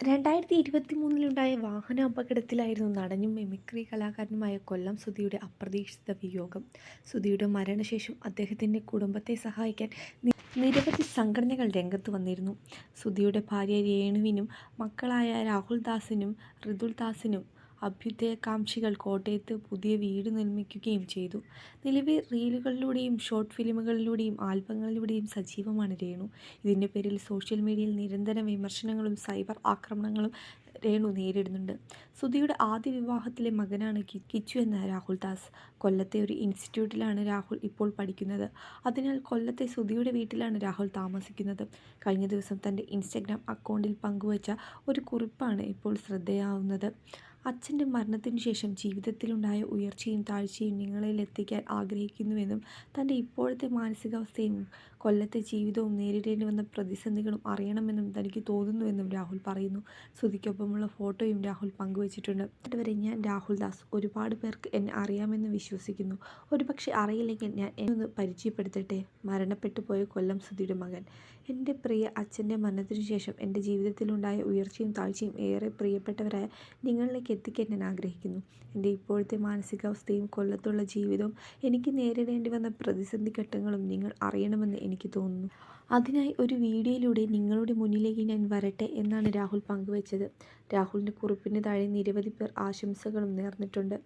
രണ്ടായിരത്തി ഇരുപത്തി മൂന്നിലുണ്ടായ വാഹന അപകടത്തിലായിരുന്നു നടനും മിമിക്രി കലാകാരനുമായ കൊല്ലം സുധിയുടെ അപ്രതീക്ഷിത വിയോഗം. സുധിയുടെ മരണശേഷം അദ്ദേഹത്തിന്റെ കുടുംബത്തെ സഹായിക്കാൻ നിരവധി സംഘടനകൾ രംഗത്ത് വന്നിരുന്നു. സുധിയുടെ ഭാര്യ രേണുവിനും മക്കളായ രാഹുൽ ദാസിനും അഭ്യുദയകാംക്ഷികൾ കോട്ടയത്ത് പുതിയ വീട് നിർമ്മിക്കുകയും ചെയ്തു. നിലവിൽ റീലുകളിലൂടെയും ഷോർട്ട് ഫിലിമുകളിലൂടെയും ആൽബങ്ങളിലൂടെയും സജീവമാണ് രേണു. ഇതിന്റെ പേരിൽ സോഷ്യൽ മീഡിയയിൽ നിരന്തരം വിമർശനങ്ങളും സൈബർ ആക്രമണങ്ങളും രേണു നേരിടുന്നുണ്ട്. സുധിയുടെ ആദ്യ വിവാഹത്തിലെ മകനാണ് കിച്ചു എന്ന രാഹുൽ ദാസ്. കൊല്ലത്തെ ഒരു ഇൻസ്റ്റിറ്റ്യൂട്ടിലാണ് രാഹുൽ ഇപ്പോൾ പഠിക്കുന്നത്. അതിനാൽ കൊല്ലത്തെ സുധിയുടെ വീട്ടിലാണ് രാഹുൽ താമസിക്കുന്നത്. കഴിഞ്ഞ ദിവസം തന്റെ ഇൻസ്റ്റഗ്രാം അക്കൗണ്ടിൽ പങ്കുവച്ച ഒരു കുറിപ്പാണ് ഇപ്പോൾ ശ്രദ്ധേയാവുന്നത്. അച്ഛന്റെ മരണത്തിനു ശേഷം ജീവിതത്തിലുണ്ടായ ഉയർച്ചയും താഴ്ചയും നിങ്ങളിൽ എത്തിക്കാൻ ആഗ്രഹിക്കുന്നുവെന്നും തന്റെ ഇപ്പോഴത്തെ മാനസികാവസ്ഥയും കൊല്ലത്തെ ജീവിതവും നേരിടേണ്ടി വന്ന പ്രതിസന്ധികളും അറിയണമെന്നും തനിക്ക് തോന്നുന്നുവെന്നും രാഹുൽ പറയുന്നു. ശ്രുതിക്കൊപ്പമുള്ള ഫോട്ടോയും രാഹുൽ പങ്കുവച്ചിട്ടുണ്ട്. അതുവരെ ഞാൻ രാഹുൽ ദാസ് ഒരുപാട് പേർക്ക് എന്നെ അറിയാമെന്ന് വിശ്വസിക്കുന്നു. ഒരുപക്ഷെ അറിയില്ലെങ്കിൽ ഞാൻ എന്നെ ഒന്ന് പരിചയപ്പെടുത്തട്ടെ? മരണപ്പെട്ടു പോയ കൊല്ലം സുധിയുടെ മകൻ. എന്റെ പ്രിയ അച്ഛന്റെ മരണത്തിനു ശേഷം എന്റെ ജീവിതത്തിലുണ്ടായ ഉയർച്ചയും താഴ്ചയും ഏറെ പ്രിയപ്പെട്ടവരായ നിങ്ങളിലേക്ക് എത്തിക്കാൻ ഞാൻ ആഗ്രഹിക്കുന്നു. എന്റെ ഇപ്പോഴത്തെ മാനസികാവസ്ഥയും കൊല്ലത്തുള്ള ജീവിതവും എനിക്ക് നേരിടേണ്ടി വന്ന പ്രതിസന്ധി ഘട്ടങ്ങളും നിങ്ങൾ അറിയണമെന്ന് എനിക്ക് തോന്നുന്നു. അതിനായി ഒരു വീഡിയോയിലൂടെ നിങ്ങളുടെ മുന്നിലേക്ക് ഞാൻ വരട്ടെ എന്നാണ് രാഹുൽ പങ്കുവച്ചത്. രാഹുലിന്റെ കുറിപ്പിന് താഴെ നിരവധി പേർ ആശംസകളും നേർന്നിട്ടുണ്ട്.